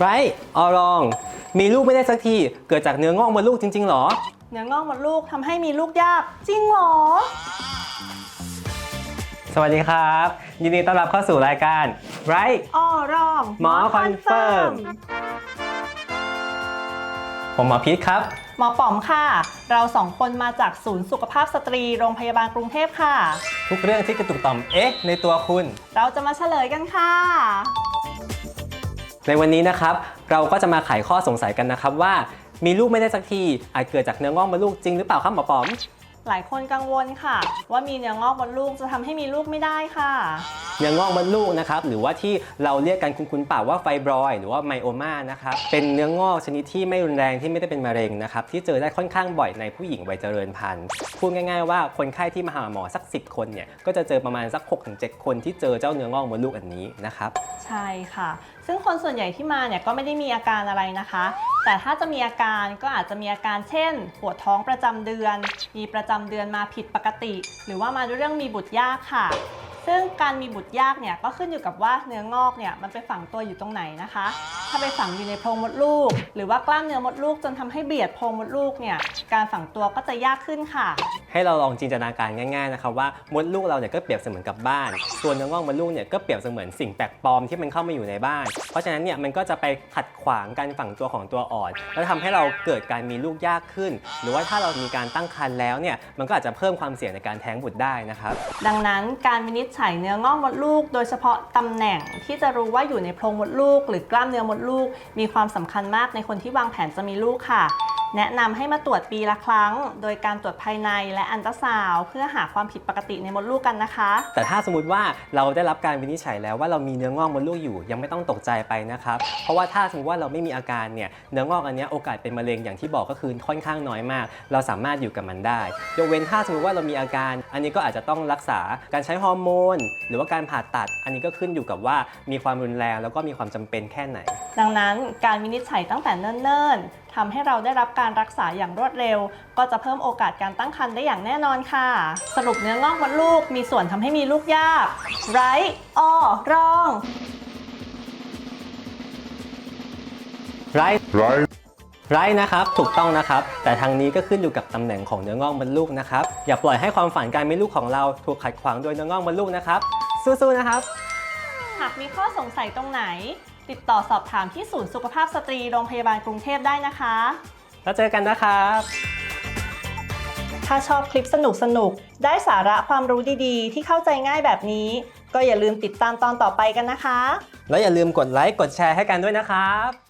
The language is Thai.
ไรออรอง มีลูกไม่ได้สักที เกิดจากเนื้องอกมดลูกจริง ๆ หรอ เนื้องอกมดลูกทำให้มีลูกยาก จริงเหรอ สวัสดีครับ ยินดีต้อนรับเข้าสู่รายการไรอ้อรองหมอคอนเฟิร์ม ผมหมอพีทครับ หมอป๋อมค่ะ เราสองคนมาจากศูนย์สุขภาพสตรีโรงพยาบาลกรุงเทพค่ะ ทุกเรื่องที่กระตุกต่อมเอ๊ะในตัวคุณ เราจะมาเฉลยกันค่ะ ในวันนี้นะครับเราก็จะมาไขข้อสงสัยกันนะครับว่า มีลูกไม่ได้สักทีอาจเกิดจากเนื้องอกมดลูกจริงหรือเปล่าครับหมอปอม หลายคนกังวลค่ะ ว่ามีเนื้องอกมดลูกจะทำให้มีลูกไม่ได้ค่ะ เนื้องอกมดลูกนะครับหรือว่าที่เราเรียกกันคุ้นๆปากว่าไฟบรอยด์หรือว่าไมโอมานะครับเป็นเนื้องอกชนิดที่ไม่รุนแรงที่ไม่ได้เป็นมะเร็งนะครับที่เจอได้ค่อนข้างบ่อยในผู้หญิงวัยเจริญพันธุ์พูดง่าย ๆ ว่าคนไข้ที่มาหาหมอสัก 10 คนเนี่ยก็จะเจอประมาณสัก 6-7 คนที่เจอเจ้าเนื้องอกมดลูกอันนี้นะครับใช่ค่ะ ซึ่งคนส่วนใหญ่ที่มาเนี่ยก็ไม่ได้มีอาการอะไรนะคะ แต่ถ้าจะมีอาการก็อาจจะมีอาการเช่น ปวดท้องประจำเดือน มีประจำเดือนมาผิดปกติ หรือว่ามาด้วยเรื่องมีบุตรยากค่ะ ซึ่งการมีบุตรยากเนี่ยก็ขึ้นอยู่กับว่าเนื้องอกเนี่ยมันไปฝังตัวอยู่ตรงไหนนะคะ ถ้าไปฝังอยู่ในโพรงมดลูก หรือว่ากล้ามเนื้อมดลูกจนทำให้เบียดโพรงมดลูกเนี่ย การฝังตัวก็จะยากขึ้นค่ะ ให้เราลองจินตนาการง่ายๆนะครับว่ามดลูกเราเนี่ยก็เปรียบเสมือนกับบ้านส่วนเนื้องอกมดลูกเนี่ยก็เปรียบเสมือนสิ่งแปลกปลอมที่มันเข้ามาอยู่ในบ้าน เพราะฉะนั้นเนี่ยมันก็จะไปขัดขวางการฝังตัวของตัวอ่อนแล้วทำให้เราเกิดการมีลูกยากขึ้น หรือว่าถ้าเรามีการตั้งครรภ์แล้วเนี่ยมันก็อาจจะเพิ่มความเสี่ยงในการแท้งบุตรได้นะครับ ดังนั้นการวินิจฉัยเนื้องอกมดลูก โดยเฉพาะตำแหน่งที่จะรู้ว่าอยู่ในโพรงมดลูก หรือกล้ามเนื้อมดลูก มีความสำคัญมากในคนที่วางแผนจะมีลูกค่ะ แนะนำให้มาตรวจปีละครั้ง โดยการตรวจภายในและอันตราซาวด์เพื่อหาความผิดปกติในมดลูกกันนะคะ แต่ถ้าสมมติว่าเราได้รับการวินิจฉัยแล้วว่าเรามีเนื้องอกมดลูกอยู่ยังไม่ต้องตกใจไปนะครับ เพราะว่าถ้าสมมติว่าเราไม่มีอาการเนี่ยเนื้องอกอันเนี้ยโอกาสเป็นมะเร็งอย่างที่บอกก็คือค่อนข้างน้อยมาก เราสามารถอยู่กับมันได้ ยกเว้นถ้าสมมติว่าเรามีอาการ อันนี้ก็อาจจะต้องรักษาการใช้ฮอร์โมนหรือว่าการผ่าตัด อันนี้ก็ขึ้นอยู่กับว่ามีความรุนแรงแล้วก็มีความจำเป็นแค่ไหน ดังนั้นการวินิจฉัยตั้งแต่เนิ่นๆ ทำให้เราได้รับการรักษาอย่างรวดเร็ว ก็จะเพิ่มโอกาสการตั้งครรภ์ได้อย่างแน่นอนค่ะ สรุปเนื้องอกมดลูกมีส่วนทำให้มีลูกยากไรอ้อรองไร right ไรนะครับ ถูกต้องนะครับ แต่ทางนี้ก็ขึ้นอยู่กับตำแหน่งของเนื้องอกมดลูกนะครับ อย่าปล่อยให้ความฝันการมีลูกของเราถูกขัดขวางโดยเนื้องอกมดลูกนะครับ สู้ๆนะครับ หากมีข้อสงสัยตรงไหน ติดต่อสอบถามที่ศูนย์สุขภาพสตรีโรงพยาบาลกรุงเทพได้นะคะ แล้วเจอกันนะครับ ถ้าชอบคลิปสนุกๆได้สาระความรู้ดีๆ ที่เข้าใจง่ายแบบนี้ ก็อย่าลืมติดตามตอนต่อไปกันนะคะ แล้วอย่าลืมกดไลค์กดแชร์ให้กันด้วยนะครับ